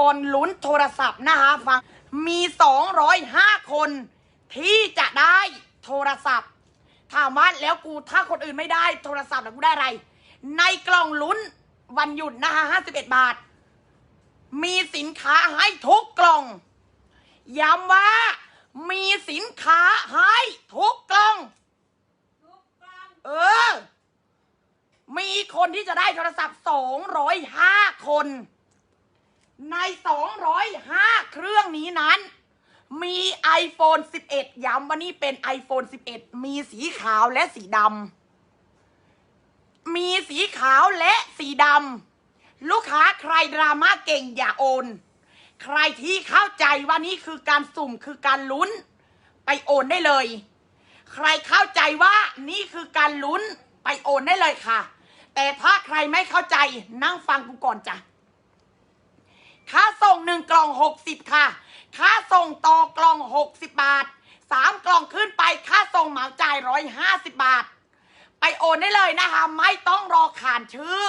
ก่อนลุ้นโทรศัพท์นะคะฟังมี 205 คนที่จะได้โทรศัพท์ ถามว่าแล้วกูถ้าคนอื่นไม่ได้โทรศัพท์แล้วกูได้อะไร ในกล่องลุ้นวันหยุดนะคะ51 บาท มีสินค้าให้ทุกกล่อง ย้ำว่ามีสินค้าให้ทุกกล่อง เออ มีคนที่จะได้โทรศัพท์ 205 คน ใน 205 เครื่องนี้นั้น มี iPhone 11 ย้ำว่านี่เป็น iPhone 11 มีสีขาวและสีดำ มีสีขาวและสีดำ ลูกค้าใครดราม่าเก่งอย่าโอน ใครที่เข้าใจว่านี่คือการสุ่มคือการลุ้น ไปโอนได้เลย ใครเข้าใจว่านี่คือการลุ้นไปโอนได้เลยค่ะ แต่ถ้าใครไม่เข้าใจนั่งฟังกูก่อนจ้ะ ค่าส่งหนึ่งกล่องหกสิบค่ะ ค่าส่งต่อกล่องหกสิบบาทสามกล่องขึ้นไปค่าส่งเหมาจ่ายร้อยห้าสิบบาท ไปโอนได้เลยนะคะ ไม่ต้องรอขานชื่อ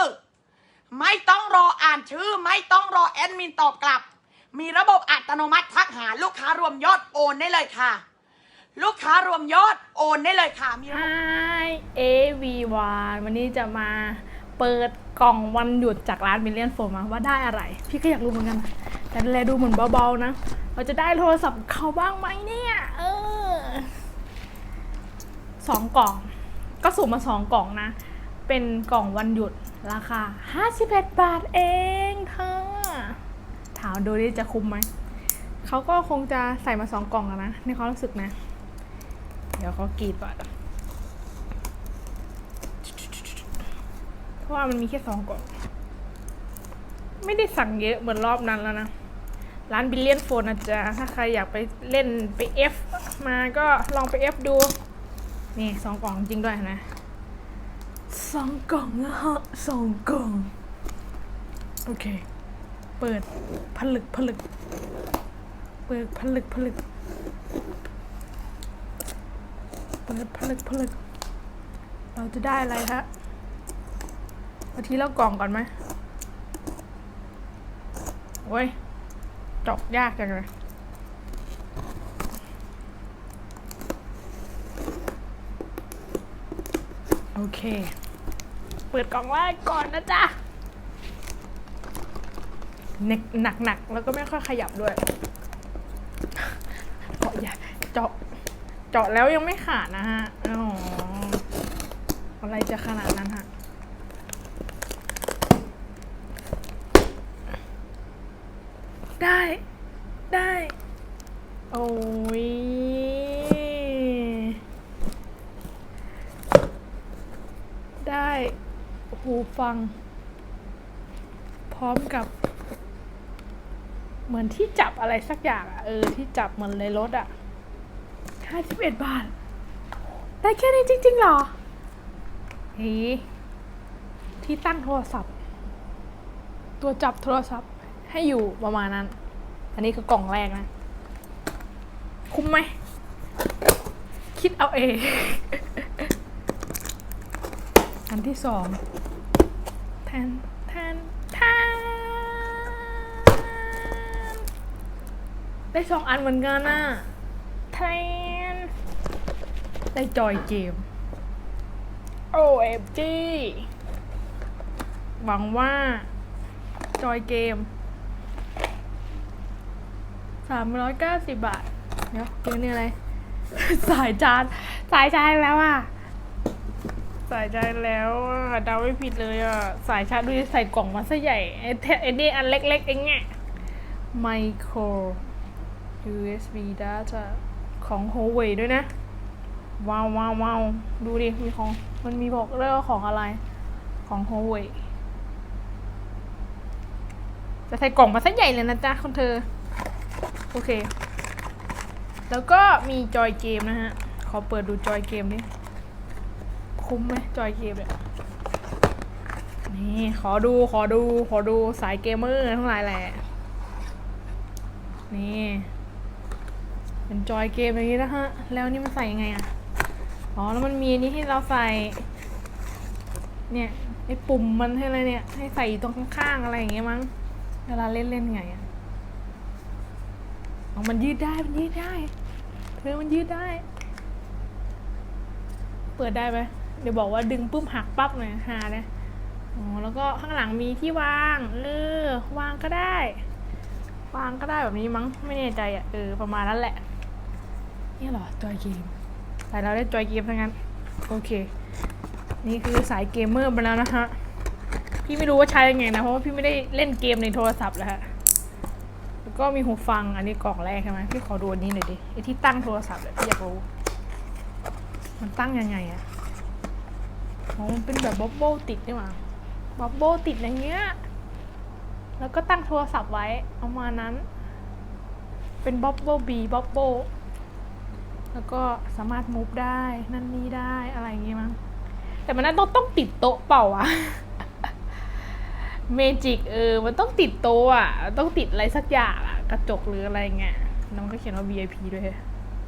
ไม่ต้องรออ่านชื่อ ไม่ต้องรอแอดมินตอบกลับ มีระบบอัตโนมัติทักหาลูกค้ารวมยอดโอนได้เลยค่ะ ลูกค้ารวมยอดโอนได้เลยค่ะมีระบบ Hi everyone วันนี้จะมา เปิดกล่องวันหยุดจากร้าน Million Phone มาว่าได้อะไร พี่ก็อยากรู้เหมือนกัน แต่แลดูเหมือนเบาๆนะ เราจะได้โทรศัพท์เขาบ้างไหมเนี่ย เออสองกล่อง ก็สุ่มมาสองกล่องนะ เป็นกล่องวันหยุดราคา 51 บาทเองเธอ ถามดูดิจะคุ้มไหม เขาก็คงจะใส่มาสองกล่องแล้วนะ ในความรู้สึกนะ เดี๋ยวเขากรีดก่อน เพราะ ว่ามันมีแค่สองกล่องไม่ได้สั่งเยอะเหมือนรอบนั้นแล้วนะ ร้านบิลเลียนโฟนอาจจะถ้าใครอยากไปเล่นไป F มาก็ลองไป F ดู นี่สองกล่องจริงด้วยนะสองกล่องนะฮะสองกล่อง โอเค เปิดผลึกผลึก เปิดผลึกผลึก เปิดผลึกผลึก เราจะได้อะไรฮะ เอาทีละกล่องก่อนไหมโอ้ยจอกยากจังเลยโอเค เปิดกล่องแรกก่อนนะจ๊ะหนักหนักแล้วก็ไม่ค่อยขยับด้วยเจาะใหญ่เจาะเจาะแล้วยังไม่ขาดนะฮะอ๋ออะไรจะขนาดนั้นฮะ ได้ได้ โอ้ย ได้หูฟัง พร้อมกับ เหมือนที่จับอะไรสักอย่างอะเออ ที่จับเหมือนในรถอะห้าสิบเอ็ดบาท ได้แค่นี้จริงๆเหรอเฮ้ยที่ตั้งโทรศัพท์ ตัวจับโทรศัพท์ ให้อยู่ประมาณนั้น อันนี้คือกล่องแรกนะ คุ้มไหม คิดเอาเอง อันที่สองแทนแทนแทนได้สองอันเหมือนกันน่ะแทนได้จอยเกม OMG หวังว่าจอยเกม 390บาท เดี๋ยวเกมนี่ยอะไร สายจาน สายชาร์จแล้วอะ สายชาร์จแล้วอะเดาไม่ผิดเลยอะ สายชาร์จดูดิใส่กล่องมาซะใหญ่ไอ้เทไอ้นี่อันเล็กๆเองไง Micro USB data ของ Huawei ด้วยนะ ว้าวว้าวว้าวดูดิ มีของ มันมีบอกเรื่องว่าของอะไร ของ Huawei จะใส่กล่องมาซะใหญ่เลยนะจ๊ะคุณเธอ โอเค แล้วก็มีจอยเกมนะฮะ ขอเปิดดูจอยเกมดิ คุ้มไหมจอยเกมเนี่ย นี่ขอดูขอดูขอดูสายเกมเมอร์ทั้งหลายแหละ นี่ เป็นจอยเกมอย่างนี้นะฮะ แล้วนี่มันใส่ยังไงอะอ๋อ แล้วมันมีนี้ให้เราใส่ เนี่ยไอ้ปุ่มมันให้อะไรเนี่ย ให้ใส่ตรงข้างๆอะไรอย่างเงี้ยมั้ง เวลาเล่นเล่นไงอะ เอามันยืดได้มันยืดได้เธอมันยืดได้ เปิดได้ไหมเดี๋ยวบอกว่าดึงปุ๊บหักปั๊บเลยหาเลยอ๋อแล้วก็ข้างหลังมีที่วางเออวางก็ได้ วางก็ได้แบบนี้มั้งไม่แน่ใจอะเออประมาณนั้นแหละ นี่เหรอจอยเกมแต่เราได้จอยเกมทั้งนั้น โอเค นี่คือสายเกมเมอร์ไปแล้วนะฮะพี่ไม่รู้ว่าใช้ยังไงนะเพราะว่าพี่ไม่ได้เล่นเกมในโทรศัพท์แล้วฮะ ก็มีหูฟังอันนี้กล่องแรกใช่ไหมพี่ขอดูอันนี้หน่อยดิไอที่ตั้งโทรศัพท์เลยพี่อยากรู้ มันตั้งยังไงอะอ๋อมันเป็นแบบบับเบิลติดนี่หว่าบับเบิลติดอย่างเงี้ย แล้วก็ตั้งโทรศัพท์ไว้ประมานั้น เป็นบับเบิลบีบับเบิลแล้วก็สามารถมูฟได้นั่นนี่ได้อะไรอย่างงี้มั้งแต่มันน่าต้องต้องติดโต๊ะเปล่าวะเมจิกเออ มันต้องติดโต๊ะอะ ต้องติดอะไรสักอย่างอะ กระจกหรืออะไรเงี้ยน้องก็เขียนว่า VIP ด้วย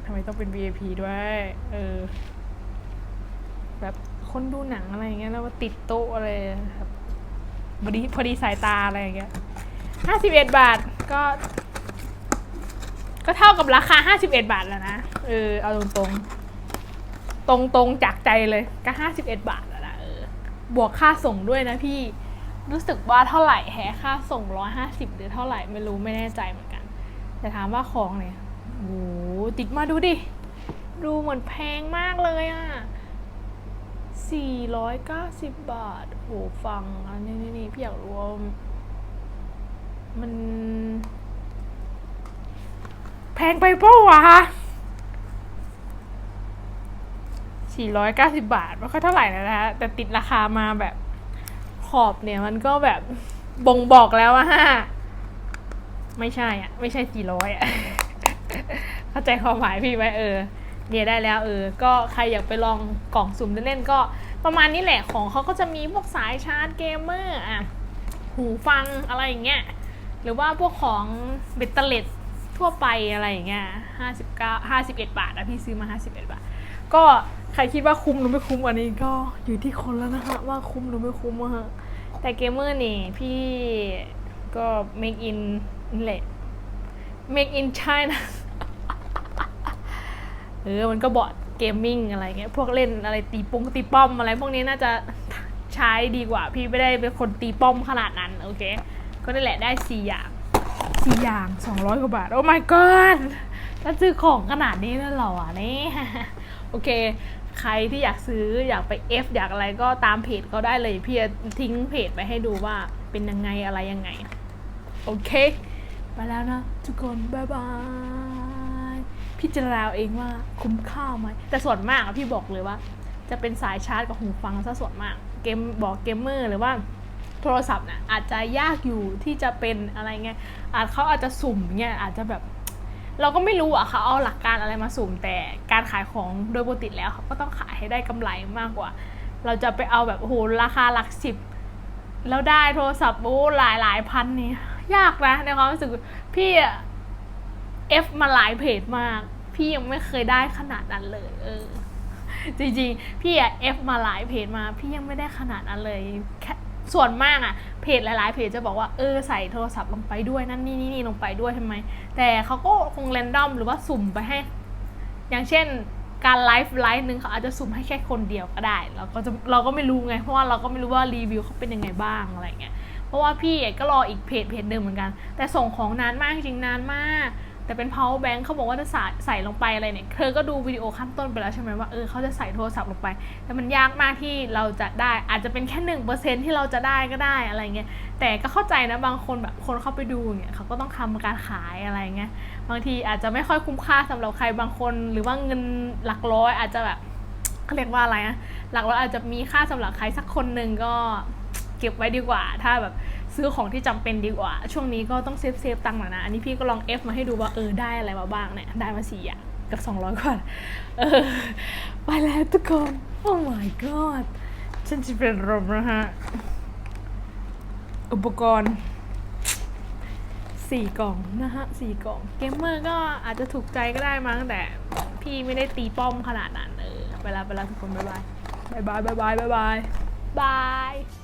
ทำไมต้องเป็น VIP ด้วย เออ แบบคนดูหนังอะไรเงี้ยแล้วมาติดโต๊ะอะไรครับพอดีพอดีสายตาอะไรเงี้ยห้าสิบเอ็ดบาทก็ ก็เท่ากับราคาห้าสิบเอ็ดบาทแล้วนะ เออ เอาตรงๆตรงตรงๆจากใจเลยก็ห้าสิบเอ็ดบาทแล้วนะเออบวกค่าส่งด้วยนะพี่รู้สึกว่าเท่าไหร่แฮค่าส่งร้อยห้าสิบหรือเท่าไหร่ไม่รู้ไม่แน่ใจเหมือนกัน แต่ถามว่าของเนี่ยโอ้โหติดมาดูดิ ดูเหมือนแพงมากเลยอะสี่ร้อยเก้าสิบบาท โห ฟัง อันนี้นี่นี่พี่อยากรู้ว่ามัน แพงไปเปล่าวะสี่ร้อยเก้าสิบาทไม่ค่อยเท่าไหร่นะฮะ แต่ติดราคามาแบบขอบเนี่ยมันก็แบบบ่งบอกแล้วว่าฮะ ไม่ใช่อะ ไม่ใช่สี่ร้อยอะ เข้าใจความหมายพี่ไหมเออ เนี่ยได้แล้วเออ ก็ใครอยากไปลองกล่องสุ่มเล่นๆก็ประมาณนี้แหละของเขาก็จะมีพวกสายชาร์จเกมเมอร์อะ หูฟังอะไรอย่างเงี้ย หรือว่าพวกของเบตเตอร์เลตทั่วไปอะไรอย่างเงี้ยห้าสิบเก้าห้าสิบเอ็ดบาทอะพี่ซื้อมาห้าสิบเอ็ดบาท ก็ใครคิดว่าคุ้มหรือไม่คุ้มอันนี้ก็อยู่ที่คนแล้วนะฮะว่าคุ้มหรือไม่คุ้มอะฮะแต่เกมเมอร์นี่พี่ก็ make in แหละ make in China เออ มันก็บอร์ดเกมมิ่งอะไรเงี้ย พวกเล่นอะไรตีปุงตีป้อมอะไร พวกนี้น่าจะใช้ดีกว่า พี่ไม่ได้เป็นคนตีป้อมขนาดนั้น โอเค ก็นั่นแหละได้สี่อย่างสี่อย่างสองร้อยกว่าบาท โอ้ my god ถ้าซื้อของขนาดนี้แล้วหรอนี่โอเค ใครที่อยากซื้ออยากไป F อยากอะไรก็ตามเพจเขาได้เลย พี่จะทิ้งเพจไปให้ดูว่าเป็นยังไงอะไรยังไง โอเค ไปแล้วนะ ทุกคนบ๊ายบายพี่จะราวเองว่าคุ้มค่าไหม แต่ส่วนมากพี่บอกเลยว่า จะเป็นสายชาร์จกับหูฟังซะส่วนมาก เกมบอกเกมเมอร์หรือว่าโทรศัพท์น่ะอาจจะยากอยู่ที่จะเป็นอะไรเงี้ยอาจเขาอาจจะสุ่มเงี้ยอาจจะแบบ เราก็ไม่รู้อะเขาเอาหลักการอะไรมาสุ่มแต่การขายของโดยปกติแล้วเขาก็ต้องขายให้ได้กำไรมากกว่า เราจะไปเอาแบบโอ้โหราคาหลักสิบแล้วได้โทรศัพท์โอ้หลายหลายพันนี่ย ยากนะในความรู้สึกพี่เอฟมาหลายเพจมาก พี่ยังไม่เคยได้ขนาดนั้นเลย เออ จริงๆ พี่อะเอฟมาหลายเพจมา พี่ยังไม่ได้ขนาดนั้นเลยแค่ส่วนมากอะเพจหลาย ๆ เพจจะบอกว่าเออใส่โทรศัพท์ลงไปด้วยนั่นนี่นี่นี่ลงไปด้วยใช่ไม แต่เขาก็คงแรนดอมหรือว่าสุ่มไปให้ อย่างเช่นการไลฟ์ไลฟ์หนึ่งเขาอาจจะสุ่มให้แค่คนเดียวก็ได้ เราก็จะเราก็ไม่รู้ไงเพราะว่าเราก็ไม่รู้ว่ารีวิวเขาเป็นยังไงบ้างอะไรเงี้ย ราะว่าพี่ก็รออีกเพจเพจหนึ่งเหมือนกัน แต่ส่งของนานมากจริงนานมาก แต่เป็น power bank เขาบอกว่าจะใส่ใส่ลงไปอะไรเนี่ย เธอก็ดูวิดีโอขั้นต้นไปแล้วใช่ไหมว่าเออเขาจะใส่โทรศัพท์ลงไป แต่มันยากมากที่เราจะได้ อาจจะเป็นแค่หนึ่งเปอร์เซ็นที่เราจะได้ก็ได้อะไรเงี้ย แต่ก็เข้าใจนะบางคนแบบคนเข้าไปดูเนี่ยเขาก็ต้องทำการขายอะไรเงี้ย บางทีอาจจะไม่ค่อยคุ้มค่าสำหรับใครบางคน หรือว่าเงินหลักร้อยอาจจะแบบเขาเรียกว่าอะไรนะหลักร้อยอาจจะมีค่าสำหรับใครสักคนหนึ่งก็ เก็บไว้ดีกว่า ถ้าแบบซื้อของที่จำเป็นดีกว่า ช่วงนี้ก็ต้องเซฟเซฟตังค์หน่อยนะ อันนี้พี่ก็ลอง F มาให้ดูว่าเออได้อะไรมาบ้างเนี่ย ได้มาสี่อย่างกับสองร้อยกว่า เออ ไปแล้วทุกคน โอ้ my god ฉันจะเป็นลมนะฮะ อุปกรณ์สี่กล่องนะฮะสี่กล่อง เกมเมอร์ก็อาจจะถูกใจก็ได้มั้งแต่พี่ไม่ได้ตีป้อมขนาดนั้นเออไปแล้วไปแล้วทุกคนบ๊ายบายบ๊ายบายบ๊ายบายบ๊ายบายบาย